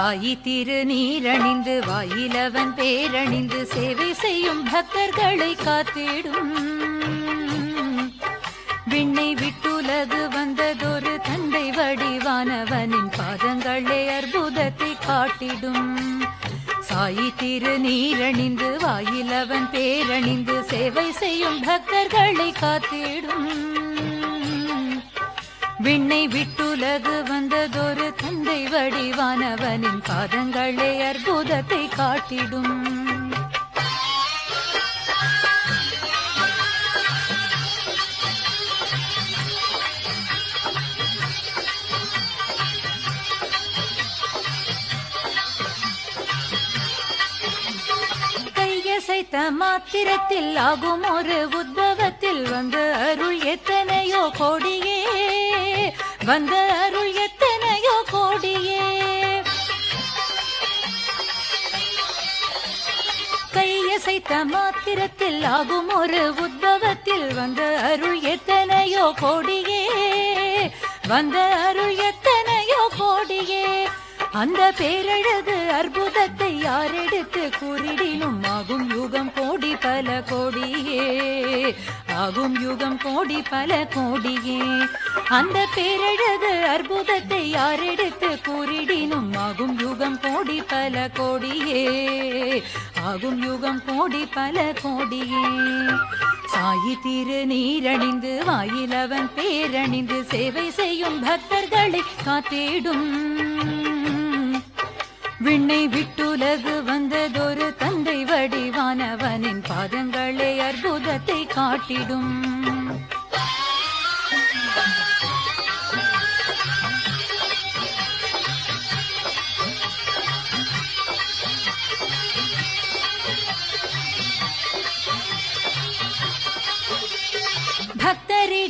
ஆயி திரு நீரணிந்து வாயிலவன் பேரணிந்து சேவை செய்யும் பக்தர்களை காத்திடும். விண்ணை விட்டுலகு வந்ததொரு தந்தை வடிவானவனின் பாதங்களே அற்புதத்தை காட்டிடும். சாயி திரு நீரணிந்து வாயிலவன் பேரணிந்து சேவை செய்யும் பக்தர்களை காத்திடும். விண்ணை விட்டுலகு வந்ததொரு தந்தை வடிவானவனின் பாதங்களே அற்புதத்தை காட்டிடும். கையசைத்த மாத்திரத்தில் ஆகும் ஒரு உத்தவத்தில் வந்து அருள் எத்தனையோ கோடியே வந்த அருள் எத்தனையோ கோடியே. கையசைத்த மாத்திரத்தில் ஆகும் ஒரு உத்தவத்தில் வந்த அருள் எத்தனையோ கோடியே. வந்த அருள் எத்தனையோ கோடியே. அந்த பேரழகு அற்புதத்தை யாரெடுத்து கூறிடினும்? ஆகும் யுகம் கோடி பல கோடியே. ஆகும் யுகம் கோடி பல கோடியே. அந்த பேரழகு அற்புதத்தை யாரெடுத்து கூறிடினும்? ஆகும் யுகம் கோடி பல கோடியே. ஆகும் யுகம் கோடி பல கோடியே. சாயி திரு நீரணிந்து வாயிலவன் பேரணிந்து சேவை செய்யும் பக்தர்களை காத்திடும். விண்ணை விட்டுலகு வந்ததொரு தந்தை வடிவானவனின் பாதங்களே அற்புதத்தை காட்டிடும்.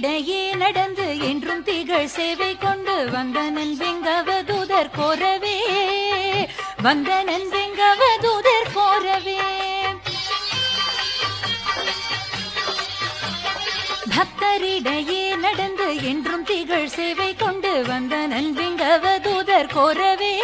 இடையே நடந்து என்றும் திகழ் சேவை கொண்டு வந்த வெங்கவதூதர் கோரவே. வந்த வெங்கவதூதர் கோரவே. பக்தரிடையே நடந்து என்றும் திகழ் சேவை கொண்டு வந்த நன்பெங்கவதூதர் கோரவே.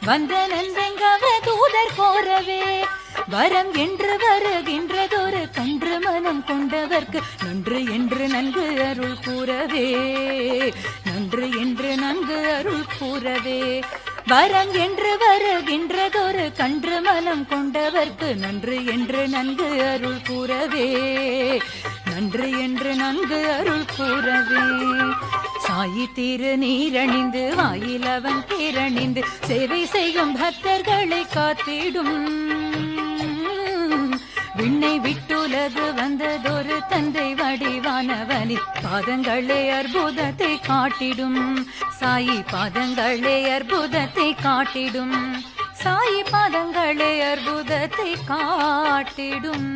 வந்த நன்பெங்கவதூதர் கோரவே. வரம் என்று வருகின்றதொரு கன்று மனம் கொண்டவர்க்கு நன்று என்று நன்கு அருள் கூறவே. நன்று என்று நன்கு அருள் கூறவே. வரம் என்று வருகின்றதொரு கன்று மனம் கொண்டவர்க்கு நன்று என்று நன்கு அருள் கூறவே. நன்று என்று நன்கு அருள் கூறவே. சாயி திரு நீரணிந்து வாயிலவன் பேரணிந்து சேவை செய்யும் பக்தர்களை காத்திடும். விண்ணை விட்டுலகு வந்ததொரு தந்தை வடிவானவனின் பாதங்களே அற்புதத்தை காட்டிடும். சாயி பாதங்களே அற்புதத்தை காட்டிடும். சாயி பாதங்களே அற்புதத்தை காட்டிடும்.